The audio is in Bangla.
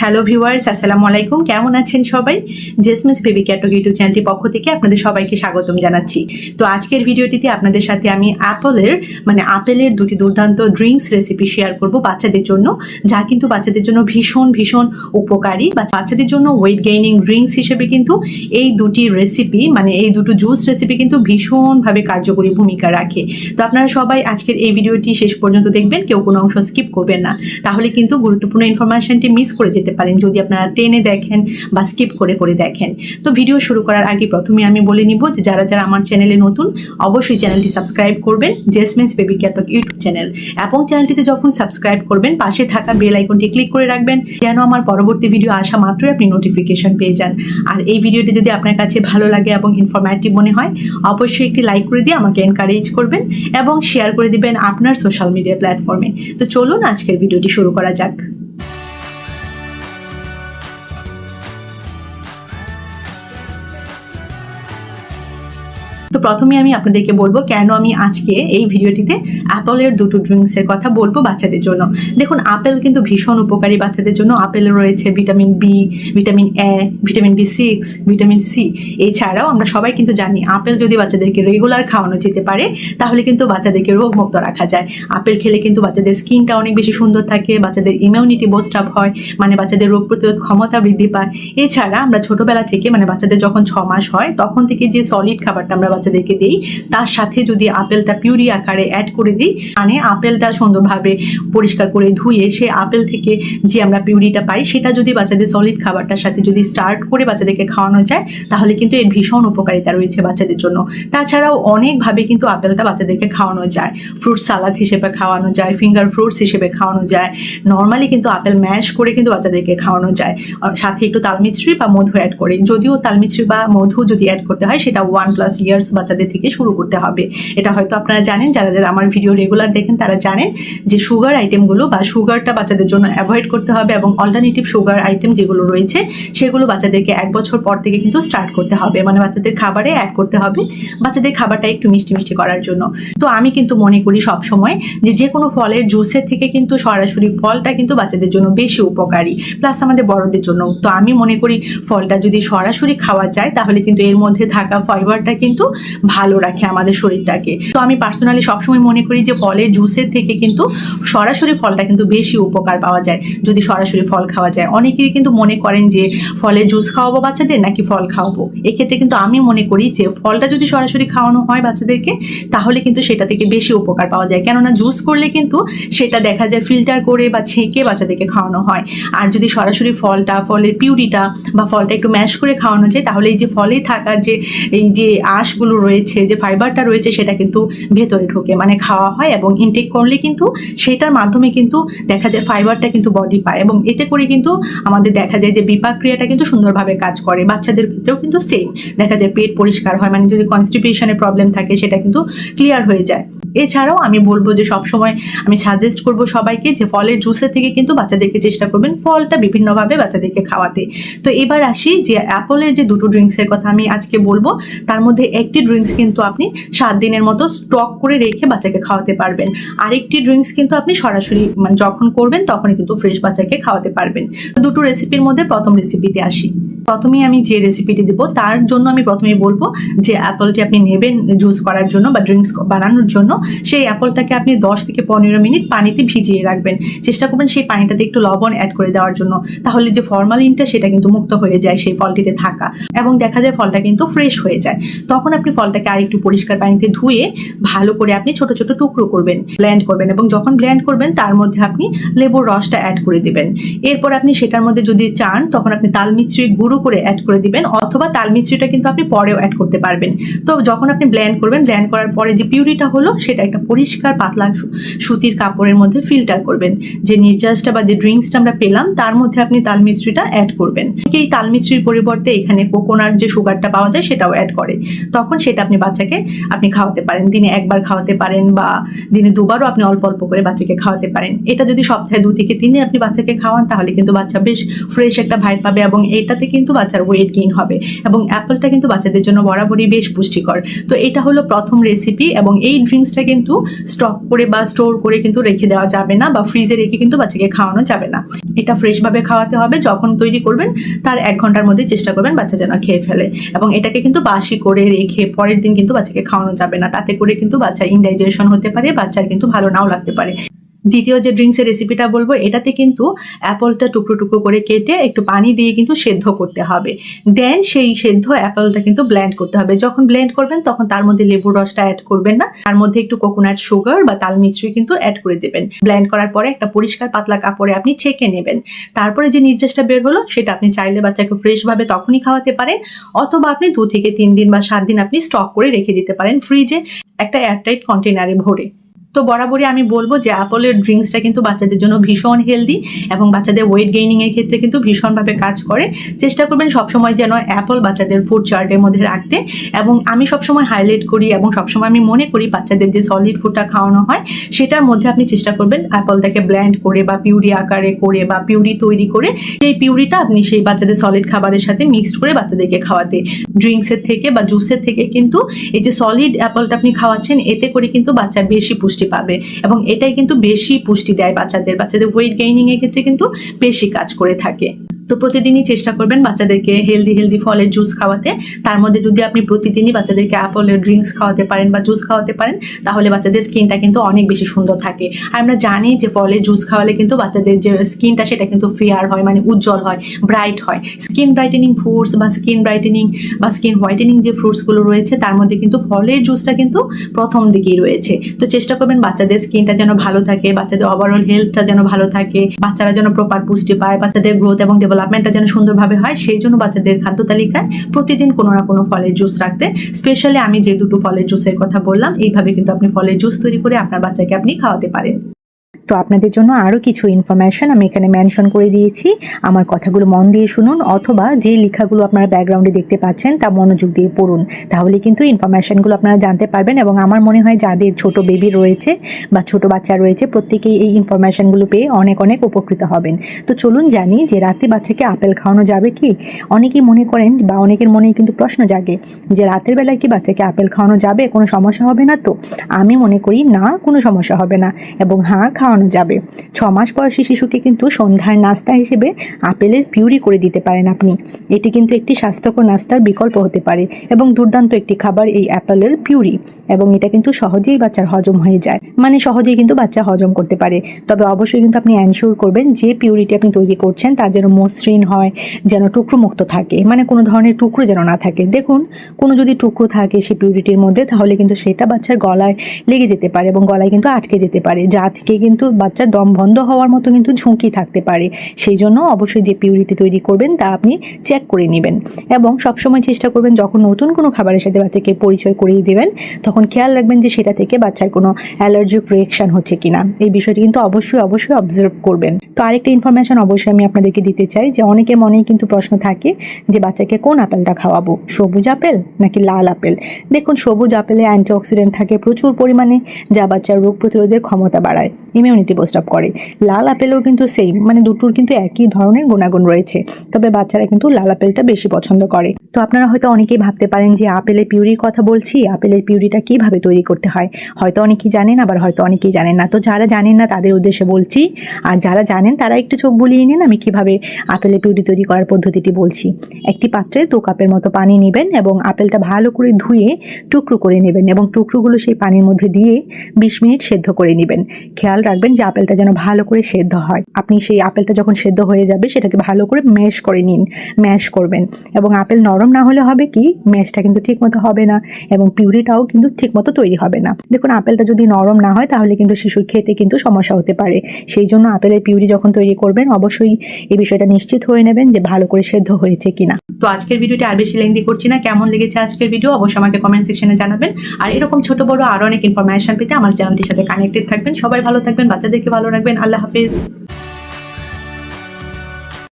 হ্যালো ভিউয়ার্স আসসালামু আলাইকুম। কেমন আছেন সবাই? জেসমিস বেবি ক্যাটক ইউটিউব চ্যানেলটি পক্ষ থেকে আপনাদের সবাইকে স্বাগতম জানাচ্ছি। তো আজকের ভিডিওটিতে আপনাদের সাথে আমি অ্যাপলের মানে আপেলের দুটি দুর্দান্ত ড্রিঙ্কস রেসিপি শেয়ার করব বাচ্চাদের জন্য, যা কিন্তু বাচ্চাদের জন্য ভীষণ ভীষণ উপকারী। বাচ্চাদের জন্য ওয়েট গেইনিং ড্রিঙ্কস হিসেবে কিন্তু এই দুটি রেসিপি মানে এই দুটো জুস রেসিপি কিন্তু ভীষণভাবে কার্যকরী ভূমিকা রাখে। তো আপনারা সবাই আজকের এই ভিডিওটি শেষ পর্যন্ত দেখবেন, কেউ কোনো অংশ স্কিপ করবেন না। তাহলে কিন্তু গুরুত্বপূর্ণ ইনফরমেশনটি মিস করে যেতে পারেন, যদি আপনারা টেনে দেখেন বা স্কিপ করে করে দেখেন। তো ভিডিও শুরু করার আগে প্রথমে আমি বলে নিব যে যারা যারা আমার চ্যানেলে নতুন, অবশ্যই চ্যানেলটি সাবস্ক্রাইব করবেন জেসমেন্স বেবি ক্যাটক ইউটিউব চ্যানেল এবং চ্যানেলটিতে যখন সাবস্ক্রাইব করবেন, পাশে থাকা বেল আইকনটি ক্লিক করে রাখবেন, যেন আমার পরবর্তী ভিডিও আসা মাত্রই আপনি নোটিফিকেশন পেয়ে যান। আর এই ভিডিওটি যদি আপনার কাছে ভালো লাগে এবং ইনফরমেটিভ মনে হয়, অবশ্যই একটি লাইক করে দিয়ে আমাকে এনকারেজ করবেন এবং শেয়ার করে দিবেন আপনার সোশ্যাল মিডিয়া প্ল্যাটফর্মে তো চলুন আজকের ভিডিওটি শুরু করা যাক। তো প্রথমে আমি আপনাদেরকে বলব কেন আমি আজকে এই ভিডিওটিতে অ্যাপলের দুটো ড্রিঙ্কসের কথা বলব বাচ্চাদের জন্য। দেখুন, আপেল কিন্তু ভীষণ উপকারী বাচ্চাদের জন্য। আপেলে রয়েছে vitamin B vitamin A vitamin B six vitamin C এছাড়াও আমরা সবাই কিন্তু জানি, আপেল যদি বাচ্চাদেরকে রেগুলার খাওয়ানো যেতে পারে, তাহলে কিন্তু বাচ্চাদেরকে রোগমুক্ত রাখা যায়। আপেল খেলে কিন্তু বাচ্চাদের স্কিনটা অনেক বেশি সুন্দর থাকে, বাচ্চাদের ইমিউনিটি বোস্ট আপ হয় মানে বাচ্চাদের রোগ প্রতিরোধ ক্ষমতা বৃদ্ধি পায়। এছাড়া আমরা ছোটবেলা থেকে মানে বাচ্চাদের যখন ছ মাস হয়, তখন থেকে যে সলিড খাবারটা আমরা বাচ্চাদেরকে দিই। তার সাথে যদি আপেলটা পিউরি আকারে অ্যাড করে দিই মানে আপেলটা সুন্দরভাবে পরিষ্কার করে ধুয়ে সে আপেল থেকে যে আমরা পিউরিটা পাই, সেটা যদি বাচ্চাদের সলিড খাবারটার সাথে যদি স্টার্ট করে বাচ্চাদেরকে খাওয়ানো যায়, তাহলে কিন্তু এর ভীষণ উপকারিতা রয়েছে বাচ্চাদের জন্য। তাছাড়াও অনেকভাবে কিন্তু আপেলটা বাচ্চাদেরকে খাওয়ানো যায়। ফ্রুট সালাদ হিসেবে খাওয়ানো যায় ফিঙ্গার ফ্রুটস হিসেবে খাওয়ানো যায়। নর্মালি কিন্তু আপেল ম্যাশ করে কিন্তু বাচ্চাদেরকে খাওয়ানো যায়। সাথে একটু তালমিছরি বা মধু অ্যাড করে। যদিও তালমিছরি বা মধু যদি অ্যাড করতে হয়, সেটা ওয়ান প্লাস ইয়ার্স বাচ্চাদের থেকে শুরু করতে হবে। এটা হয়তো আপনারা জানেন, যারা যারা আমার ভিডিও রেগুলার দেখেন তারা জানেন যে সুগার আইটেমগুলো বা সুগারটা বাচ্চাদের জন্য অ্যাভয়েড করতে হবে এবং অল্টারনেটিভ সুগার আইটেম যেগুলো রয়েছে, সেগুলো বাচ্চাদেরকে এক বছর পর থেকে কিন্তু স্টার্ট করতে হবে। মানে বাচ্চাদের খাবারে অ্যাড করতে হবে, বাচ্চাদের খাবারটা একটু মিষ্টি মিষ্টি করার জন্য। তো আমি কিন্তু মনে করি সব সময় যে যে কোনো ফলের জুসের থেকে কিন্তু সরাসরি ফলটা কিন্তু বাচ্চাদের জন্য বেশি উপকারী প্লাস আমাদের বড়দের জন্য। তো আমি মনে করি ফলটা যদি সরাসরি খাওয়া যায়, তাহলে কিন্তু এর মধ্যে থাকা ফাইবারটা কিন্তু ভালো রাখে আমাদের শরীরটাকে। তো আমি পার্সোনালি সবসময় মনে করি যে ফলের জুসের থেকে কিন্তু সরাসরি ফলটা কিন্তু বেশি উপকার পাওয়া যায়, যদি সরাসরি ফল খাওয়া যায়। অনেকেই কিন্তু মনে করেন যে ফলের জুস খাওয়াবো বাচ্চাদের নাকি ফল খাওয়াবো। এক্ষেত্রে কিন্তু আমি মনে করি যে ফলটা যদি সরাসরি খাওয়ানো হয় বাচ্চাদেরকে, তাহলে কিন্তু সেটা থেকে বেশি উপকার পাওয়া যায়। কেননা জুস করলে কিন্তু সেটা দেখা যায় ফিল্টার করে বা ছেঁকে বাচ্চাদেরকে খাওয়ানো হয়। আর যদি সরাসরি ফলটা, ফলের পিউরিটা বা ফলটা একটু ম্যাশ করে খাওয়ানো যায়, তাহলে এই যে ফলেই থাকার যে, এই যে আঁশগুলো রয়েছে, যে ফাইবারটা রয়েছে সেটা কিন্তু ভেতরে ঢোকে। মানে খাওয়া হয় এবং ইনটেক করলে কিন্তু সেটার মাধ্যমে কিন্তু দেখা যায় ফাইবারটা কিন্তু বডি পায় এবং এতে করে কিন্তু আমাদের দেখা যায় যে বিপাক ক্রিয়াটা কিন্তু সুন্দরভাবে কাজ করে। বাচ্চাদের ক্ষেত্রেও কিন্তু সেম দেখা যায় পেট পরিষ্কার হয় মানে যদি কনস্টিপিউশনের প্রবলেম থাকে সেটা কিন্তু ক্লিয়ার হয়ে যায়। এছাড়াও আমি বলব যে সবসময় আমি সাজেস্ট করব সবাইকে যে ফলের জুসের থেকে কিন্তু বাচ্চাদেরকে চেষ্টা করবেন ফলটা বিভিন্নভাবে বাচ্চাদেরকে খাওয়াতে। তো এবার আসি যে অ্যাপলের যে দুটো ড্রিঙ্কসের কথা আমি আজকে বলব, তার মধ্যে একটি ড্রিঙ্কস কিন্তু আপনি সাত দিনের মতো স্টক করে রেখে বাচ্চাকে খাওয়াতে পারবেন। আরেকটি ড্রিঙ্কস কিন্তু আপনি সরাসরি মানে যখন করবেন, তখনই কিন্তু ফ্রেশ বাচ্চাকে খাওয়াতে পারবেন। দুটো রেসিপির মধ্যে প্রথম রেসিপিতে আসি। প্রথমেই আমি যে রেসিপিটি দেবো, তার জন্য আমি প্রথমেই বলব যে অ্যাপলটি আপনি নেবেন জুস করার জন্য বা ড্রিঙ্কস বানানোর জন্য। সেই অ্যাপলটাকে আপনি দশ থেকে পনেরো মিনিট পানিতে ভিজিয়ে রাখবেন। চেষ্টা করবেন সেই পানিটাতে একটু লবণ অ্যাড করে দেওয়ার জন্য। তাহলে যে ফরমালিনটা সেটা কিন্তু মুক্ত হয়ে যায় সেই ফলটিতে থাকা। এবং দেখা যায় ফলটা কিন্তু ফ্রেশ হয়ে যায়। তখন আপনি ফলটাকে আরেকটু পরিষ্কার পানিতে ধুয়ে ভালো করে আপনি ছোট ছোট টুকরো করবেন ব্ল্যান্ড করবেন। এবং যখন ব্ল্যান্ড করবেন, তার মধ্যে আপনি লেবুর রসটা অ্যাড করে দিবেন। এরপর আপনি সেটার মধ্যে যদি চান, তখন আপনি তাল মিছরি গুঁড়ো করে অ্যাড করে দিবেন অথবা তাল মিছরিটা কিন্তু আপনি পরেও অ্যাড করতে পারবেন। তো যখন আপনি ব্ল্যান্ড করবেন ব্ল্যান্ড করার পরে যে পিউরিটা হলো, সেটা একটা পরিষ্কার পাতলা সুতির কাপড়ের মধ্যে ফিল্টার করবেন। যে নির্যাসটা বা যে ড্রিঙ্কসটা আমরা পেলাম, তার মধ্যে আপনি তাল মিছরিটা অ্যাড করবেন। এই তাল মিছরির পরিবর্তে এখানে কোকোনাট যে সুগারটা পাওয়া যায়, সেটাও অ্যাড করে। তখন সেটা আপনি বাচ্চাকে আপনি খাওয়াতে পারেন। দিনে একবার খাওয়াতে পারেন বা দিনে দুবারও আপনি অল্প অল্প করে বাচ্চাকে খাওয়াতে পারেন। এটা যদি সপ্তাহে দু থেকে তিন আপনি বাচ্চাকে খাওয়ান, তাহলে কিন্তু বাচ্চা বেশ ফ্রেশ একটা ভাইব পাবে এবং এটাতে কিন্তু বাচ্চার ওয়েট গেইন হবে এবং অ্যাপলটা কিন্তু বাচ্চাদের জন্য বরাবরই বেশ পুষ্টিকর। তো এটা হলো প্রথম রেসিপি এবং এই ড্রিঙ্কসটা কিন্তু স্টক করে বা স্টোর করে কিন্তু রেখে দেওয়া যাবে না বা ফ্রিজে রেখে কিন্তু বাচ্চাকে খাওয়ানো যাবে না। এটা ফ্রেশভাবে খাওয়াতে হবে, যখন তৈরি করবেন তার এক ঘণ্টার মধ্যে চেষ্টা করবেন বাচ্চা যেন খেয়ে ফেলে এবং এটাকে কিন্তু বাসি করে রেখে পরের দিন কিন্তু বাচ্চাকে খাওয়ানো যাবে না। তাতে করে কিন্তু বাচ্চা ইনডাইজেশন হতে পারে, বাচ্চার কিন্তু ভালো নাও লাগতে পারে। দ্বিতীয় যে ড্রিঙ্কসের রেসিপিটা বলব, এটাতে কিন্তু অ্যাপলটা টুকরো টুকরো করে কেটে একটু পানি দিয়ে কিন্তু সেদ্ধ করতে হবে। দেন সেই সেদ্ধ অ্যাপলটা কিন্তু ব্লেন্ড করতে হবে। যখন ব্লেন্ড করবেন, তখন তার মধ্যে লেবুর রসটা অ্যাড করবেন না। তার মধ্যে একটু কোকোনাট সুগার বা তাল মিশ্রি কিন্তু অ্যাড করে দেবেন। ব্লেন্ড করার পরে একটা পরিষ্কার পাতলা কাপড়ে আপনি ছেঁকে নেবেন। তারপরে যে নির্দেশটা বের হলো, সেটা আপনি চাইলে বাচ্চাকে ফ্রেশভাবে তখনই খাওয়াতে পারেন, অথবা আপনি দু থেকে তিন দিন বা সাত দিন আপনি স্টক করে রেখে দিতে পারেন ফ্রিজে একটা এয়ারটাইট কন্টেনারে ভরে। তো বরাবরই আমি বলব যে অ্যাপলের ড্রিঙ্কসটা কিন্তু বাচ্চাদের জন্য ভীষণ হেলদি এবং বাচ্চাদের ওয়েট গেইনিংয়ের ক্ষেত্রে কিন্তু ভীষণভাবে কাজ করে। চেষ্টা করবেন সবসময় যেন অ্যাপল বাচ্চাদের ফুড চার্টের মধ্যে রাখতে এবং আমি সবসময় হাইলাইট করি এবং সবসময় আমি মনে করি বাচ্চাদের যে সলিড ফুডটা খাওয়ানো হয় সেটার মধ্যে আপনি চেষ্টা করবেন অ্যাপলটাকে ব্ল্যান্ড করে বা পিউরি আকারে করে বা পিউরি তৈরি করে সেই পিউরিটা আপনি সেই বাচ্চাদের সলিড খাবারের সাথে মিক্সড করে বাচ্চাদেরকে খাওয়াতে। ড্রিঙ্কসের থেকে বা জুসের থেকে কিন্তু এই যে সলিড অ্যাপলটা আপনি খাওয়াচ্ছেন এতে করে কিন্তু বাচ্চা বেশি পুষ্টি পাবে। এবং এটাই কিন্তু বেশি পুষ্টি দেয় বাচ্চাদের। বাচ্চাদের ওয়েট গেইনিং এর ক্ষেত্রে কিন্তু বেশি কাজ করে থাকে। তো প্রতিদিনই চেষ্টা করবেন বাচ্চাদেরকে হেলদি হেলদি ফলের জুস খাওয়াতে। তার মধ্যে যদি আপনি প্রতিদিনই বাচ্চাদেরকে অ্যাপলের ড্রিঙ্কস খাওয়াতে পারেন বা জুস খাওয়াতে পারেন, তাহলে বাচ্চাদের স্কিনটা কিন্তু অনেক বেশি সুন্দর থাকে। আর আমরা জানি যে ফলের জুস খাওয়ালে কিন্তু বাচ্চাদের যে স্কিনটা সেটা কিন্তু ফেয়ার হয় মানে উজ্জ্বল হয় ব্রাইট হয়। স্কিন ব্রাইটেনিং ফ্রুটস বা স্কিন ব্রাইটেনিং বা স্কিন হোয়াইটেনিং যে ফ্রুটসগুলো রয়েছে, তার মধ্যে কিন্তু ফলের জুসটা কিন্তু প্রথম দিকেই রয়েছে। তো চেষ্টা করবেন বাচ্চাদের স্কিনটা যেন ভালো থাকে, বাচ্চাদের ওভারঅল হেলথটা যেন ভালো থাকে, বাচ্চারা যেন প্রপার পুষ্টি পায়, বাচ্চাদের গ্রোথ এবং ডেভেলপমেন্টটা যেন সুন্দরভাবে হয়, সেই জন্য বাচ্চাদের খাদ্য তালিকায় প্রতিদিন কোনো না কোনো ফলের জুস রাখতে স্পেশালি আমি যে দুটো ফলের জুসের কথা বললাম, এইভাবে কিন্তু আপনি ফলের জুস তৈরি করে আপনার বাচ্চাকে আপনি খাওয়াতে পারেন। তো আপনাদের জন্য আরও কিছু ইনফরমেশন আমি এখানে মেনশন করে দিয়েছি। আমার কথাগুলো মন দিয়ে শুনুন অথবা যে লেখাগুলো আপনারা ব্যাকগ্রাউন্ডে দেখতে পাচ্ছেন তা মনোযোগ দিয়ে পড়ুন। তাহলে কিন্তু ইনফরমেশনগুলো আপনারা জানতে পারবেন এবং আমার মনে হয় যাদের ছোট বেবি রয়েছে বা ছোট বাচ্চা রয়েছে প্রত্যেকেই এই ইনফরমেশনগুলো পেয়ে অনেক অনেক উপকৃত হবেন। তো চলুন জানি যে রাতে বাচ্চাকে আপেল খাওয়ানো যাবে কি? অনেকেই মনে করেন বা অনেকের মনে কিন্তু প্রশ্ন জাগে যে রাতের বেলায় কি বাচ্চাকে আপেল খাওয়ানো যাবে? কোনো সমস্যা হবে না তো? আমি মনে করি না, কোনো সমস্যা হবে না। এবং হ্যাঁ খাওয়ানো যাবে। ছ মাস বয়সী শিশুকে কিন্তু সন্ধ্যার নাস্তা হিসেবে আপেলের পিউরি করে দিতে পারেন আপনি। এটি কিন্তু একটি স্বাস্থ্যকর নাস্তার বিকল্প হতে পারে এবং দুর্দান্ত একটি খাবার এই অ্যাপেলের পিউরি এবং এটা কিন্তু সহজেই বাচ্চার হজম হয়ে যায়। মানে সহজেই কিন্তু বাচ্চা হজম করতে পারে। তবে অবশ্যই কিন্তু আপনি অ্যানশিওর করবেন যে পিউরিটি আপনি তৈরি করছেন তা যেন মসৃণ হয়, যেন টুকরো মুক্ত থাকে। মানে কোনো ধরনের টুকরো যেন না থাকে। দেখুন, কোনো যদি টুকরো থাকে সেই পিউরিটির মধ্যে তাহলে কিন্তু সেটা বাচ্চার গলায় লেগে যেতে পারে এবং গলায় কিন্তু আটকে যেতে পারে। যা থেকে কিন্তু বাচ্চার দম বন্ধ হওয়ার মতো কিন্তু ঝুঁকি থাকতে পারে। সেই জন্য অবশ্যই যে পিউরিটি তৈরি করবেন তা আপনি চেক করে নেবেন। এবং সবসময় চেষ্টা করবেন যখন নতুন কোনো খাবারের সাথে বাচ্চাকে পরিচয় করিয়ে দেবেন, তখন খেয়াল রাখবেন যে সেটা থেকে বাচ্চার কোনো অ্যালার্জিক রিয়েকশন হচ্ছে কিনা। এই বিষয়টি কিন্তু অবশ্যই অবশ্যই অবজার্ভ করবেন। তো আরেকটা ইনফরমেশন অবশ্যই আমি আপনাদেরকে দিতে চাই যে অনেকের মনেই কিন্তু প্রশ্ন থাকে যে বাচ্চাকে কোন আপেলটা খাওয়াবো? সবুজ আপেল নাকি লাল আপেল? দেখুন, সবুজ আপেলে অ্যান্টিঅক্সিডেন্ট থাকে প্রচুর পরিমাণে, যা বাচ্চার রোগ প্রতিরোধের ক্ষমতা বাড়ায়। ইমিউনিটি বুস্ট আপ করে। লাল আপেলও কিন্তু সেম মানে দুটোর কিন্তু একই ধরনের গুণাগুণ রয়েছে। তবে বাচ্চারা কিন্তু লাল আপেলটা বেশি পছন্দ করে। তো আপনারা হয়তো অনেকেই ভাবতে পারেন যে আপেলের পিউরির কথা বলছি, আপেলের পিউরিটা কীভাবে তৈরি করতে হয়? হয়তো অনেকেই জানেন, আবার হয়তো অনেকেই জানেন না। তো যারা জানেন না, তাদের উদ্দেশ্যে বলছি, আর যারা জানেন, তারা একটু চোখ বুলিয়ে নিন আমি কীভাবে আপেলের পিউরি তৈরি করার পদ্ধতিটি বলছি। একটি পাত্রে দু কাপের মতো পানি নেবেন এবং আপেলটা ভালো করে ধুয়ে টুকরো করে নেবেন এবং টুকরোগুলো সেই পানির মধ্যে দিয়ে বিশ মিনিট সেদ্ধ করে নেবেন। খেয়াল রাখবেন যে আপেলটা যেন ভালো করে সেদ্ধ হয়। আপনি সেই আপেলটা যখন সেদ্ধ হয়ে যাবে, সেটাকে ভালো করে ম্যাশ করে নিন ম্যাশ করবেন। এবং আপেল নরম না হলে হবে কি ম্যাশটা কিন্তু ঠিক মতো হবে না এবং পিউরিটাও কিন্তু ঠিক মতো তৈরি হবে না। দেখুন, আপেলটা যদি নরম না হয়, তাহলে কিন্তু শিশুর খেতে কিন্তু সমস্যা হতে পারে। সেই জন্য আপেলের পিউরি যখন তৈরি করবেন, অবশ্যই এই বিষয়টা নিশ্চিত হয়ে নেবেন যে ভালো করে সেদ্ধ হয়েছে কিনা। তো আজকের ভিডিওটি আর বেশি লেন্দি করছি না। কেমন লেগেছে আজকের ভিডিও অবশ্যই আমাকে কমেন্ট সেকশনে জানাবেন। আর এরকম ছোট বড় আরও অনেক ইনফরমেশন পেতে আমার চ্যানেলটির সাথে কানেক্টেড থাকবেন। সবাই ভালো থাকবেন বাচ্চাদেরকে ভালো রাখবেন। আল্লাহ হাফিজ।